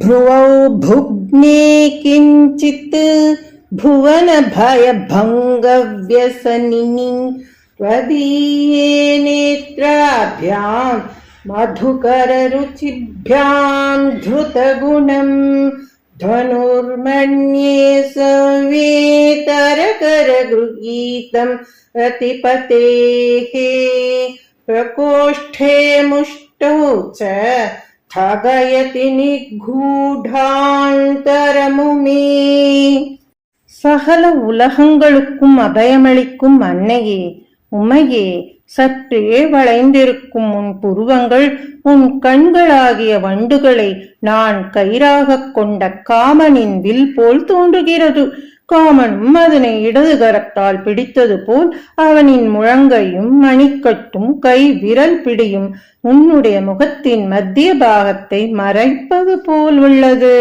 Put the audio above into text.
भ्रुवौ भुग्ने किञ्चित् भुवनभयभङ्गव्यसनिनि त्वदीये नेत्राभ्याम् मधुकररुचिभ्यां धृतगुणम् धनुर्मन्ये सवेतरकरगृहीतम् रतिपतेः प्रकोष्ठे मुष्टौ च स्थगयति நிகூடாந்தரமுமே சகல உலகங்களுக்கும் அபயமளிக்கும் அன்னையே உமையே சற்றே வளைந்திருக்கும் உன் புருவங்கள் உன் கண்களாகிய வண்டுகளை நான் கயிறாகக் கொண்ட காமனின் வில் போல் தோன்றுகிறது காமனும் அதனை இடது கரத்தால் பிடித்தது போல் அவனின் முழங்கையும் மணிக்கட்டும் கை விரல் பிடியும் உன்னுடைய முகத்தின் மத்திய பாகத்தை மறைப்பது போல் உள்ளது.